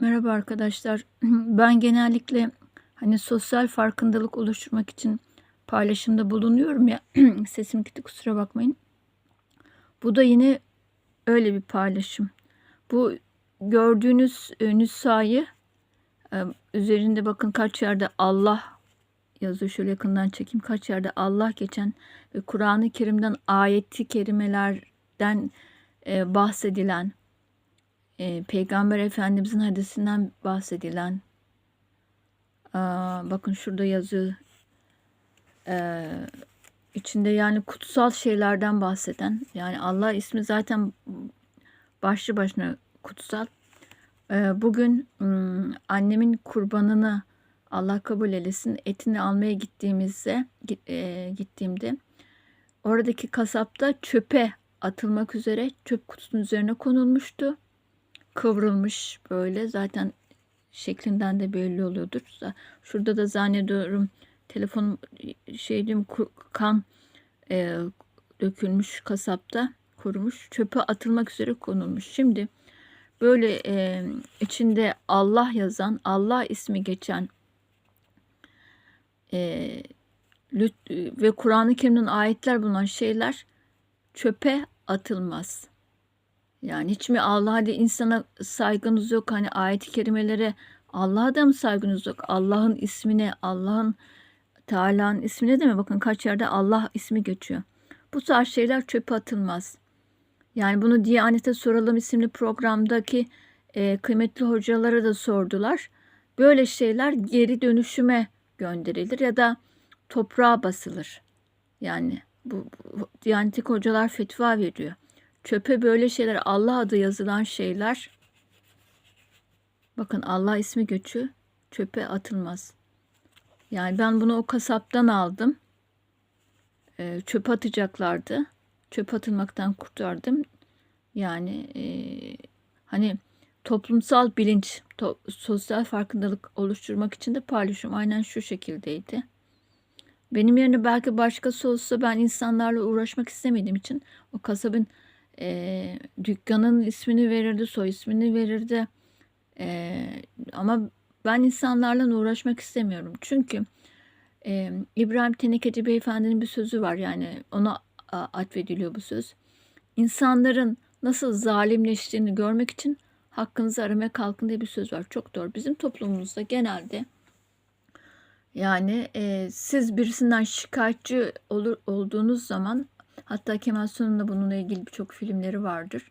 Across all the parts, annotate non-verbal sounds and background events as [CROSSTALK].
Merhaba arkadaşlar. [CLEARS THROAT] Ben genellikle hani sosyal farkındalık oluşturmak için paylaşımda bulunuyorum ya. [CLEARS THROAT] Sesim gitti kusura bakmayın. Bu da yine öyle bir paylaşım. Bu gördüğünüz e, nüshayı e, üzerinde bakın kaç yerde Allah yazıyor. Şöyle yakından çekeyim. Kaç yerde Allah geçen ve Kur'an-ı Kerim'den ayeti kerimelerden e, bahsedilen e, Peygamber Efendimizin hadisinden bahsedilen aa, bakın şurada yazıyor. E, içinde yani kutsal şeylerden bahseden yani Allah ismi zaten başlı başına kutsal. E, bugün annemin kurbanını Allah kabul eylesin etini almaya gittiğimizde git, e, gittiğimde oradaki kasapta çöpe atılmak üzere çöp kutusunun üzerine konulmuştu kıvrılmış böyle zaten şeklinden de belli oluyordur. Şurada da zannediyorum telefon şey diyeyim kan e, dökülmüş kasapta kurumuş çöpe atılmak üzere konulmuş. Şimdi böyle e, içinde Allah yazan Allah ismi geçen e, ve Kur'an-ı Kerim'den ayetler bulunan şeyler çöpe atılmaz. Yani hiç mi Allah'a da insana saygınız yok? Hani ayet-i kerimelere Allah'a da mı saygınız yok? Allah'ın ismine, Allah'ın Teala'nın ismine de mi? Bakın kaç yerde Allah ismi geçiyor. Bu tarz şeyler çöpe atılmaz. Yani bunu Diyanet'e soralım isimli programdaki e, kıymetli hocalara da sordular. Böyle şeyler geri dönüşüme gönderilir ya da toprağa basılır. Yani bu, bu Diyanet'teki hocalar fetva veriyor. Çöpe böyle şeyler Allah adı yazılan şeyler bakın Allah ismi göçü çöpe atılmaz. Yani ben bunu o kasaptan aldım. E, çöpe atacaklardı. Çöp atılmaktan kurtardım. Yani e, hani toplumsal bilinç, to, sosyal farkındalık oluşturmak için de paylaşım aynen şu şekildeydi. Benim yerine belki başkası olsa ben insanlarla uğraşmak istemediğim için o kasabın e, dükkanın ismini verirdi, soy ismini verirdi. E, ama ben insanlarla uğraşmak istemiyorum. Çünkü e, İbrahim Tenekeci Beyefendi'nin bir sözü var yani ona atfediliyor bu söz. İnsanların nasıl zalimleştiğini görmek için hakkınızı aramaya kalkın diye bir söz var. Çok doğru. Bizim toplumumuzda genelde yani e, siz birisinden şikayetçi olur, olduğunuz zaman Hatta Kemal Sunal'ın da bununla ilgili birçok filmleri vardır.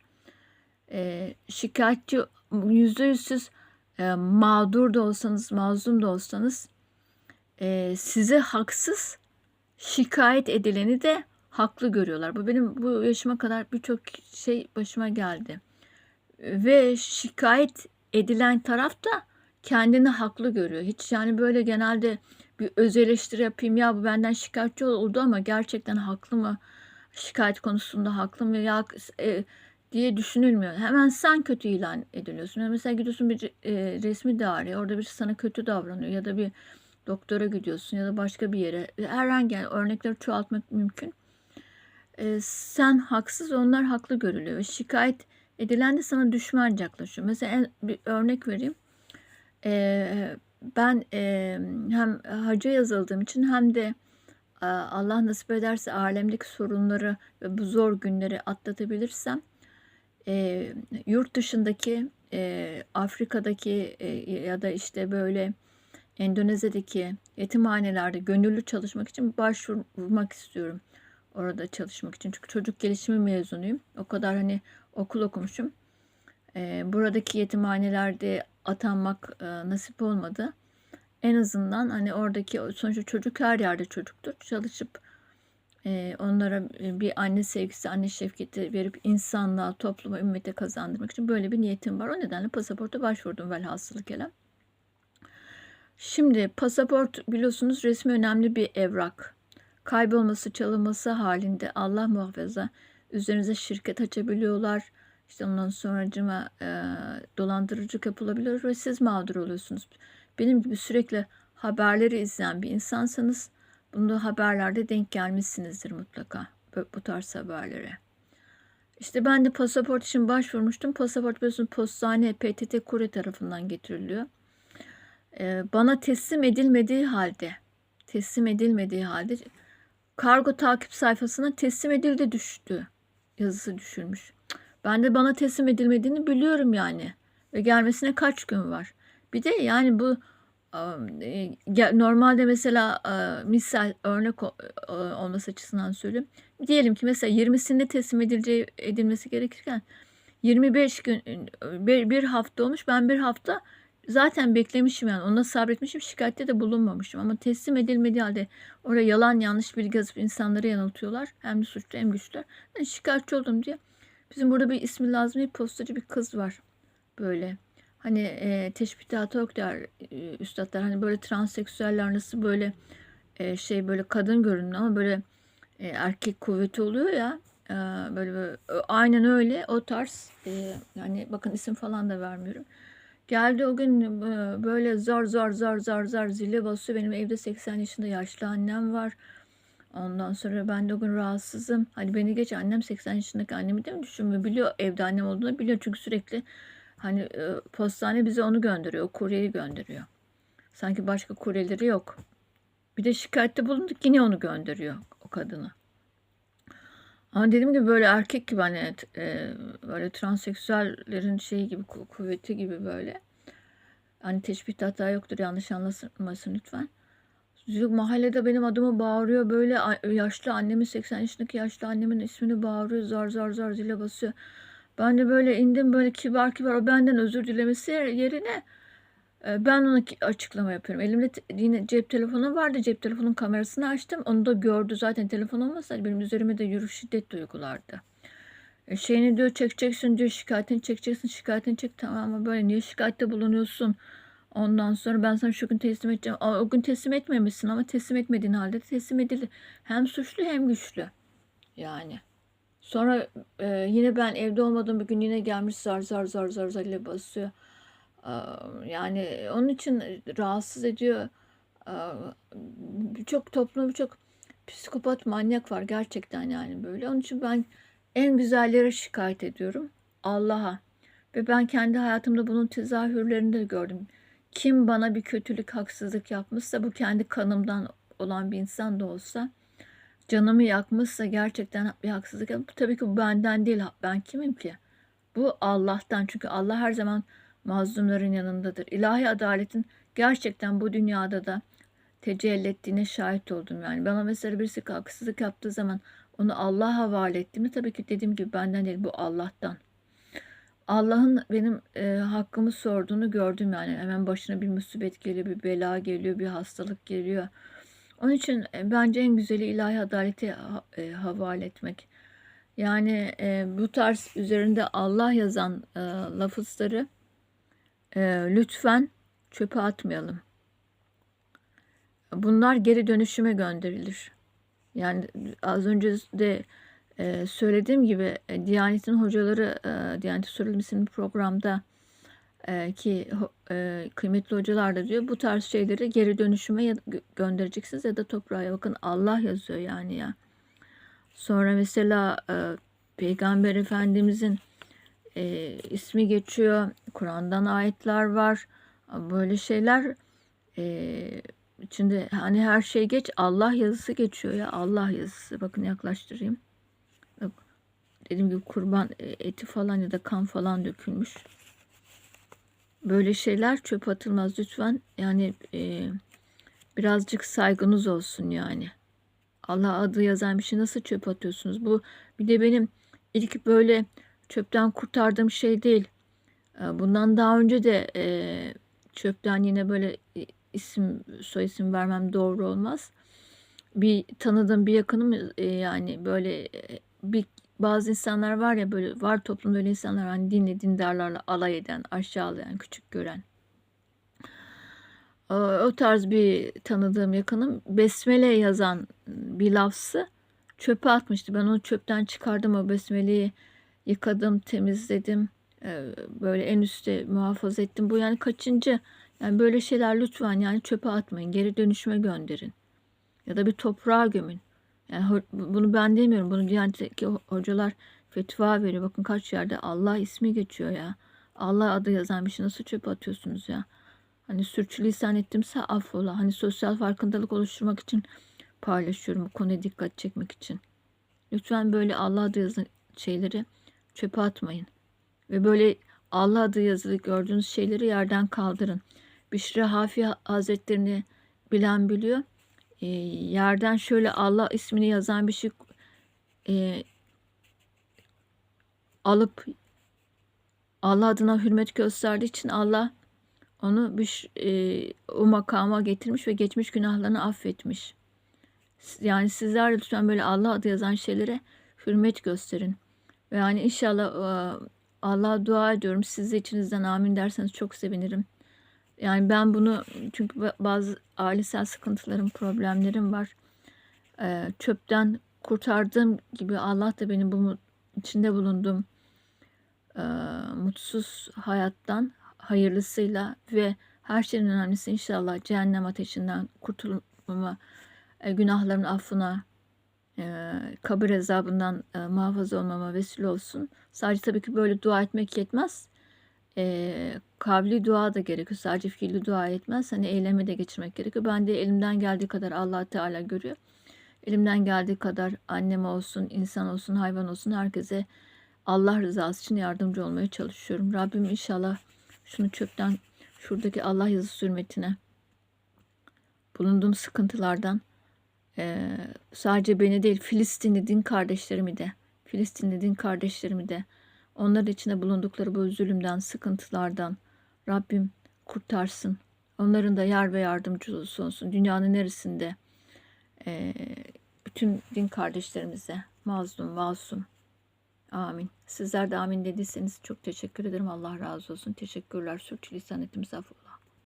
E, şikayetçi yüzde yüz siz e, mağdur da olsanız, mazlum da olsanız e, size haksız şikayet edileni de haklı görüyorlar. Bu benim bu yaşıma kadar birçok şey başıma geldi. Ve şikayet edilen taraf da kendini haklı görüyor. Hiç yani böyle genelde bir öz eleştiri yapayım ya bu benden şikayetçi oldu ama gerçekten haklı mı? Şikayet konusunda haklı mı ya e, diye düşünülmüyor. Hemen sen kötü ilan ediliyorsun. mesela gidiyorsun bir e, resmi daire orada bir sana kötü davranıyor ya da bir doktora gidiyorsun ya da başka bir yere. Herhangi yani örnekleri çoğaltmak mümkün. E, sen haksız onlar haklı görülüyor. Şikayet edilen de sana düşmanca yaklaşıyor. Mesela bir örnek vereyim. E, ben e, hem hacca yazıldığım için hem de Allah nasip ederse alemdeki sorunları ve bu zor günleri atlatabilirsem e, yurt dışındaki e, Afrika'daki e, ya da işte böyle Endonezya'daki yetimhanelerde gönüllü çalışmak için başvurmak istiyorum. Orada çalışmak için. Çünkü çocuk gelişimi mezunuyum. O kadar hani okul okumuşum. E, buradaki yetimhanelerde atanmak e, nasip olmadı en azından hani oradaki sonuçta çocuk her yerde çocuktur. Çalışıp e, onlara e, bir anne sevgisi, anne şefkati verip insanlığa, topluma, ümmete kazandırmak için böyle bir niyetim var. O nedenle pasaporta başvurdum velhasılı kelam. Şimdi pasaport biliyorsunuz resmi önemli bir evrak. Kaybolması, çalınması halinde Allah muhafaza üzerinize şirket açabiliyorlar. İşte ondan sonra cıma e, dolandırıcılık yapılabiliyor ve siz mağdur oluyorsunuz benim gibi sürekli haberleri izleyen bir insansanız bunu haberlerde denk gelmişsinizdir mutlaka bu tarz haberlere. İşte ben de pasaport için başvurmuştum. Pasaport biliyorsun postane PTT Kure tarafından getiriliyor. Ee, bana teslim edilmediği halde teslim edilmediği halde kargo takip sayfasına teslim edildi düştü. Yazısı düşürmüş. Ben de bana teslim edilmediğini biliyorum yani. Ve gelmesine kaç gün var. Bir de yani bu normalde mesela misal örnek olması açısından söyleyeyim. Diyelim ki mesela 20'sinde teslim edileceği edilmesi gerekirken 25 gün bir, bir hafta olmuş. Ben bir hafta zaten beklemişim yani ona sabretmişim şikayette de bulunmamışım ama teslim edilmediği halde oraya yalan yanlış bilgi yazıp insanları yanıltıyorlar. Hem de suçlu hem güçlü. Ben şikayetçi oldum diye. Bizim burada bir ismi lazım bir postacı bir kız var. Böyle hani e, der e, üstadlar. Hani böyle transseksüeller nasıl böyle e, şey böyle kadın görünüyor ama böyle e, erkek kuvveti oluyor ya. E, böyle, böyle aynen öyle o tarz e, yani bakın isim falan da vermiyorum. Geldi o gün e, böyle zar zar zar zar zar zile basıyor. Benim evde 80 yaşında yaşlı annem var. Ondan sonra ben de o gün rahatsızım. Hani beni geç annem 80 yaşındaki annemi de mi düşünmüyor? Biliyor evde annem olduğunu biliyor. Çünkü sürekli hani e, postane bize onu gönderiyor. Kuryeyi gönderiyor. Sanki başka kuryeleri yok. Bir de şikayette bulunduk yine onu gönderiyor o kadını. Ama dediğim gibi böyle erkek gibi hani e, böyle transseksüellerin şeyi gibi kuvveti gibi böyle. Hani teşbih hata yoktur yanlış anlaşılmasın lütfen. Mahallede benim adımı bağırıyor böyle yaşlı annemin 80 yaşındaki yaşlı annemin ismini bağırıyor zar zar zar zile basıyor. Ben de böyle indim böyle kibar kibar o benden özür dilemesi yerine e, ben ona açıklama yapıyorum. Elimde yine cep telefonu vardı. Cep telefonun kamerasını açtım. Onu da gördü. Zaten telefon olmasaydı benim üzerime de yürü şiddet duygulardı. E şeyini diyor çekeceksin diyor şikayetini çekeceksin şikayetini çek tamam mı böyle niye şikayette bulunuyorsun ondan sonra ben sana şu gün teslim edeceğim Aa, o gün teslim etmemişsin ama teslim etmediğin halde teslim edildi hem suçlu hem güçlü yani sonra e, yine ben evde olmadığım bir gün yine gelmiş zar zar zar zar zar ile basıyor yani onun için rahatsız ediyor. Birçok toplumda birçok psikopat manyak var gerçekten yani böyle. Onun için ben en güzelleri şikayet ediyorum. Allah'a. Ve ben kendi hayatımda bunun tezahürlerini de gördüm. Kim bana bir kötülük, haksızlık yapmışsa bu kendi kanımdan olan bir insan da olsa canımı yakmışsa gerçekten bir haksızlık yapmış. Tabii ki bu benden değil. Ben kimim ki? Bu Allah'tan. Çünkü Allah her zaman mazlumların yanındadır. İlahi adaletin gerçekten bu dünyada da tecelli ettiğine şahit oldum. Yani bana mesela birisi haksızlık yaptığı zaman onu Allah'a havale ettiğimi tabii ki dediğim gibi benden değil bu Allah'tan. Allah'ın benim e, hakkımı sorduğunu gördüm yani. Hemen başına bir musibet geliyor, bir bela geliyor, bir hastalık geliyor. Onun için e, bence en güzeli ilahi adaleti e, havale etmek. Yani e, bu tarz üzerinde Allah yazan e, lafızları lütfen çöpe atmayalım. Bunlar geri dönüşüme gönderilir. Yani az önce de söylediğim gibi e, Diyanet'in hocaları e, Diyanet isimli programda e, ki e, kıymetli hocalar da diyor bu tarz şeyleri geri dönüşüme ya, göndereceksiniz ya da toprağa bakın Allah yazıyor yani ya. Sonra mesela e, Peygamber Efendimizin e, ismi geçiyor. Kur'an'dan ayetler var. Böyle şeyler e, içinde hani her şey geç Allah yazısı geçiyor ya Allah yazısı. Bakın yaklaştırayım. Bak, dediğim gibi kurban eti falan ya da kan falan dökülmüş. Böyle şeyler çöp atılmaz lütfen. Yani e, birazcık saygınız olsun yani. Allah adı yazan bir şey nasıl çöp atıyorsunuz? Bu bir de benim ilk böyle çöpten kurtardığım şey değil. Ee, bundan daha önce de e, çöpten yine böyle isim soy isim vermem doğru olmaz. Bir tanıdığım bir yakınım e, yani böyle e, bir bazı insanlar var ya böyle var toplumda öyle insanlar hani dinle dindarlarla alay eden, aşağılayan, küçük gören. O tarz bir tanıdığım yakınım besmele yazan bir lafzı çöpe atmıştı. Ben onu çöpten çıkardım o besmeleyi yıkadım, temizledim. Ee, böyle en üstte muhafaza ettim. Bu yani kaçıncı? Yani böyle şeyler lütfen yani çöpe atmayın. Geri dönüşüme gönderin. Ya da bir toprağa gömün. Yani bunu ben demiyorum. Bunu Diyanet'teki hocalar fetva veriyor. Bakın kaç yerde Allah ismi geçiyor ya. Allah adı yazan bir şey nasıl çöpe atıyorsunuz ya? Hani sürçülisan ettimse affola. Hani sosyal farkındalık oluşturmak için paylaşıyorum bu konuya dikkat çekmek için. Lütfen böyle Allah adı yazan şeyleri çöpe atmayın. Ve böyle Allah adı yazılı gördüğünüz şeyleri yerden kaldırın. Büşra Hafi Hazretlerini bilen biliyor. E, yerden şöyle Allah ismini yazan bir şey e, alıp Allah adına hürmet gösterdiği için Allah onu bir, e, o makama getirmiş ve geçmiş günahlarını affetmiş. Yani sizler de lütfen böyle Allah adı yazan şeylere hürmet gösterin. Ve yani inşallah e, Allah'a dua ediyorum. Siz de içinizden amin derseniz çok sevinirim. Yani ben bunu çünkü ba- bazı ailesel sıkıntılarım, problemlerim var. E, çöpten kurtardığım gibi Allah da beni bu içinde bulunduğum e, mutsuz hayattan hayırlısıyla ve her şeyin önemlisi inşallah cehennem ateşinden kurtulmama, e, günahların affına, e, kabir azabından e, muhafaza olmama vesile olsun. Sadece tabii ki böyle dua etmek yetmez. E, kavli dua da gerekiyor. Sadece fiili dua yetmez. Hani eyleme de geçirmek gerekiyor. Ben de elimden geldiği kadar allah Teala görüyor. Elimden geldiği kadar annem olsun, insan olsun, hayvan olsun herkese Allah rızası için yardımcı olmaya çalışıyorum. Rabbim inşallah şunu çöpten, şuradaki Allah yazısı hürmetine, bulunduğum sıkıntılardan e, sadece beni değil Filistinli din kardeşlerimi de, Filistinli din kardeşlerimi de onlar içinde bulundukları bu zulümden, sıkıntılardan Rabbim kurtarsın. Onların da yar ve yardımcısı olsun. Dünyanın neresinde e, bütün din kardeşlerimize mazlum, masum. Amin. Sizler de amin dediyseniz çok teşekkür ederim. Allah razı olsun. Teşekkürler. Sürçülisan ettim. Estağfurullah.